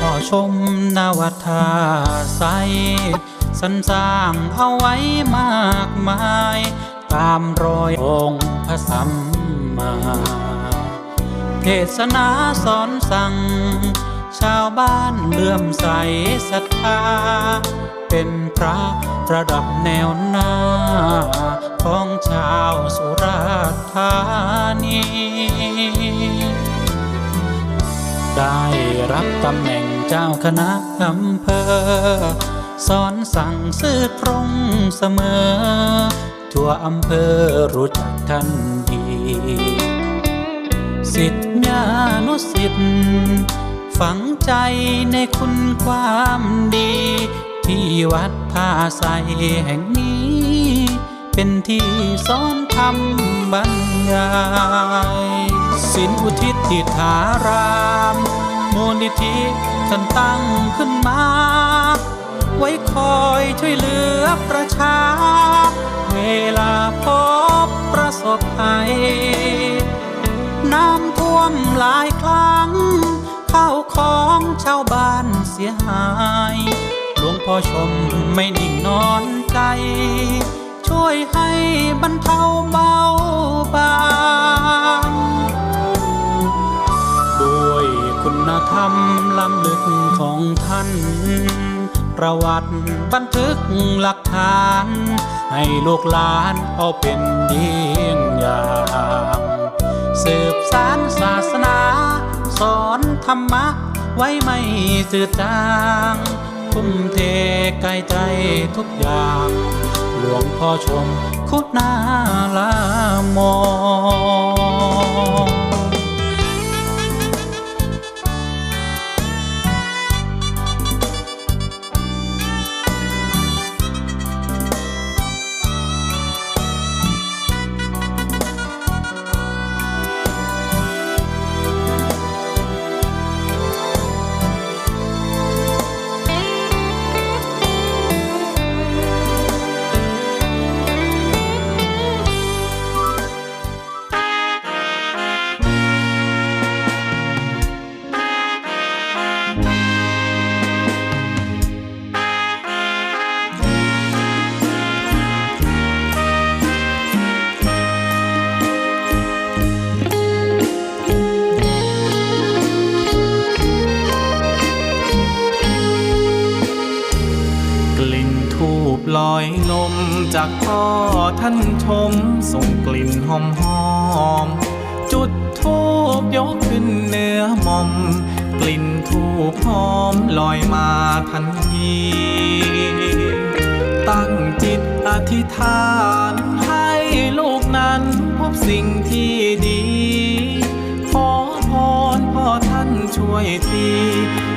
พ่อชมนวัฒาใสสรรสร้างเอาไว้มากมาย ตามรอยองค์พระสัมมาเทศนาสอนสั่ง ชาวบ้านเลื่อมใสศรัทธา เป็นพระระดับแนวหน้า ของชาวสุราษฎร์ธานี ได้รับตำแหน่งเจ้าคณะอำเภอ สอนสั่งซื่อตรงเสมอ ทั่วอำเภอรู้จักท่านดี สิทธิญานุสิทธิ์ฝังใจในคุณความดี ที่วัดท่าใสแห่งนี้ เป็นที่สอนธรรมบรรยายสินอุทิศทิธาราม มูลนิธิท่านตั้งขึ้นมา ไว้คอยช่วยเหลือประชา เวลาพบประสบภัย น้ำท่วมหลายครั้ง ข้าวของชาวบ้านเสียหาย หลวงพ่อชมไม่นิ่งนอนใจ ช่วยให้บรรเทาบาำลึกของท่าน ประวัติบันทึกหลักฐาน ให้ลูกหลานเอาเป็นเยี่ยงอย่างสืบสารศาสนา สอนธรรมะ ไว้ไม่จืดจางทุ่มเทกายใจทุกอย่าง หลวงพ่อชมคุณาลามอง ลอยลมจากพ่อท่านชม ส่งกลิ่นหอมหอม จุดทูบยกขึ้นเนื้อมอม กลิ่นทูบหอมลอยมาทันที ตั้งจิตอธิษฐานให้ลูกนั้นพบสิ่งที่ดีขอพรพ่อท่านช่วยที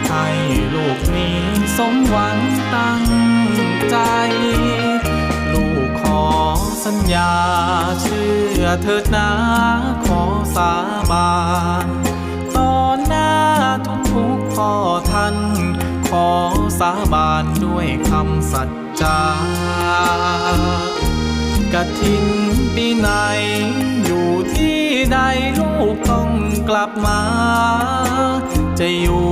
ให้ลูกนี้สมหวังตั้ง ใจ ลูกขอสัญญา เชื่อเถิดนะขอสาบานต่อหน้าทุกทุกพ่อท่าน ขอสาบานด้วยคำสัจจากฐินปีไหน อยู่ที่ใดลูกต้องกลับมา จะอยู่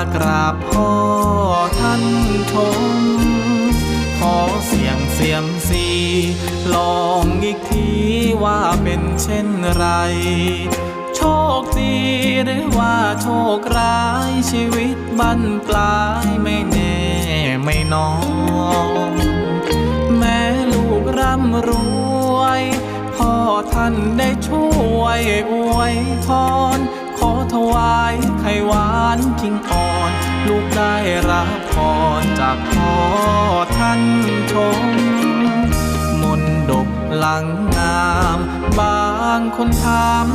ากราบพ่อท่านชม ขอเสียงเสียมซีลองอีกทีว่าเป็นเช่นไร โชคดีหรือว่าโชคร้ายชีวิตบั้นปลายไม่แน่ไม่นอนแม้ลูกร่ำรวย พ่อท่านได้ช่วยอวยพร ขอถวายไข่หวานกิงอ่อน ลูกได้รับพรจากพ่อท่านชม มนต์ดบหลังงาม บางคนถาม